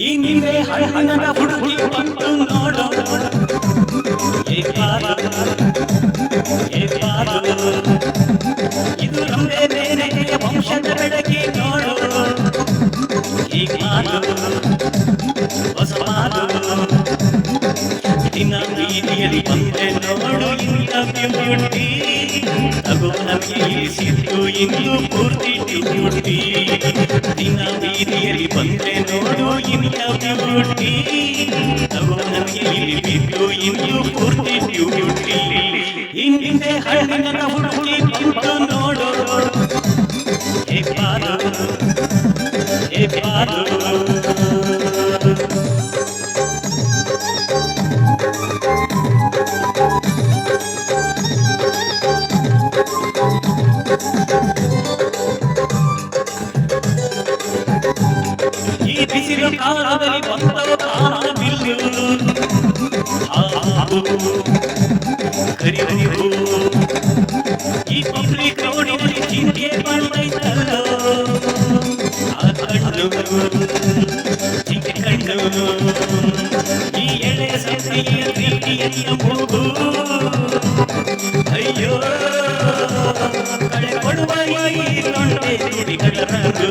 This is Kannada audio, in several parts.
ಈ ನಿಂಬೆ ಹಣ್ಣನ ಹುಡುಗಿ ಬಂತು ನೋಡು ಏ ಬಾರು, ಏ ಬಾರು. ಇದು ನಮ್ಮದೇ ಬೇರೆಯ ವಂಶದ ಬೆಳಕಿ ನೋಡು ಈ ಮಾತು ಹೊಸ ಮಾತು ದಿನ ಬೀದಿಯಲ್ಲಿ ಬಂದೆ ನೋಡು ಬ್ಯೂಟಿ ತಗೋ ನಮಗೆ ಸಿಟ್ಟು ಇಂದು ಪೂರ್ತಿ ಡ್ಯೂಟಿ ದಿನ ಬೀದಿಯಲ್ಲಿ ಬಂದ್ರೆ ನೋಡು ಇಂಥ ಬ್ಯೂಟಿ ತಗೋ ನಮಗೆ ಇಲ್ಲಿ ಬಿದ್ದು ಇಂದು ಪೂರ್ತಿ ಡ್ಯೂಟಿ ಹಿಂದೆ ಹಣ್ಣಿನ ಹುಡುಗಿ ಬಂತು ನೋಡು. ಹೇ ಬಾರು ಹೇ ಬಾರು ಬಿಸಿಲು ಕಾಲದಲ್ಲಿ ಬಂದವ ಕಾಲ ಬಿಲ್ಲು ಹಾವು ಕರಿವು ಈ ಪಬ್ಲಿಕ್ ರೋಡಿನಲ್ಲಿ ಚಿಂತೆ ಬಂದೈತಲ್ಲೋ ಆ ಕಣ್ಣು ಚಿಕ್ಕ ಕಣ್ಣು ಈ ಎಳೆ ಸಂತೆಯ ಪ್ರೀತಿಯ ಮೂಗು ಅಯ್ಯೋ ಕಳೆ ಕೊಡುವ ಈ ತೊಂಡೆ ನುಡಿಗಳ ರಂಗು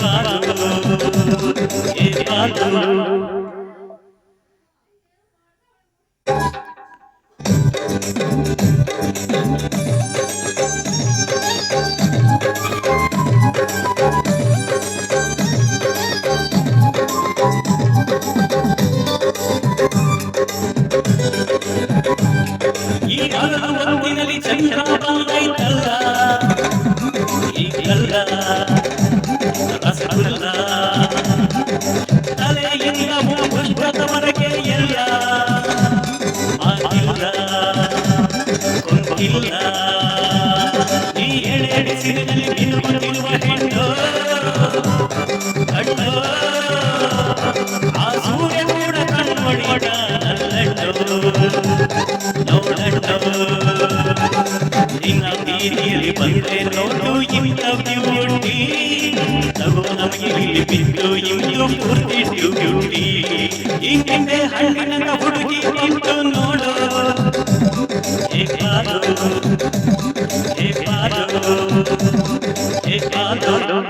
పాటలు ఏ పాటలు ఈ కాలం అందినది చంద్రాబాదైతే ಕೊಂಕಿಲ್ಲ ಈ ಎಳೆ ಬಿಸಿಲಿನಲ್ಲಿ ನಿಲ್ಲುತ್ತಿರುವ ಹೆಣ್ಣು ಕಣ್ಣು ಆ ಸೂರ್ಯ ಕೂಡ ಕಣ್ಣೊಡಿದ ದಿನ ಬೀದಿಯಲ್ಲಿ ಬಂದೆ ನೋಡು, ಇಂಥ ಬ್ಯೂಟಿ ತಗೋ ನಮಗೆ ಇಲ್ಲಿ ಬಿದ್ದು, ಇಂದು ಪೂರ್ತಿ ಡ್ಯೂಟಿ ಹಿಂದೆ ಹಣ್ಣಿನ ಹುಡುಗಿ ಬಂತು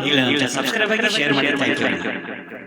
ಇಲ್ಲ ಸಬ್ಸ್ಕ್ರೈಬ್ ಆಗಿ ಶೇರ್ ಮಾಡಿ ಥ್ಯಾಂಕ್ ಯು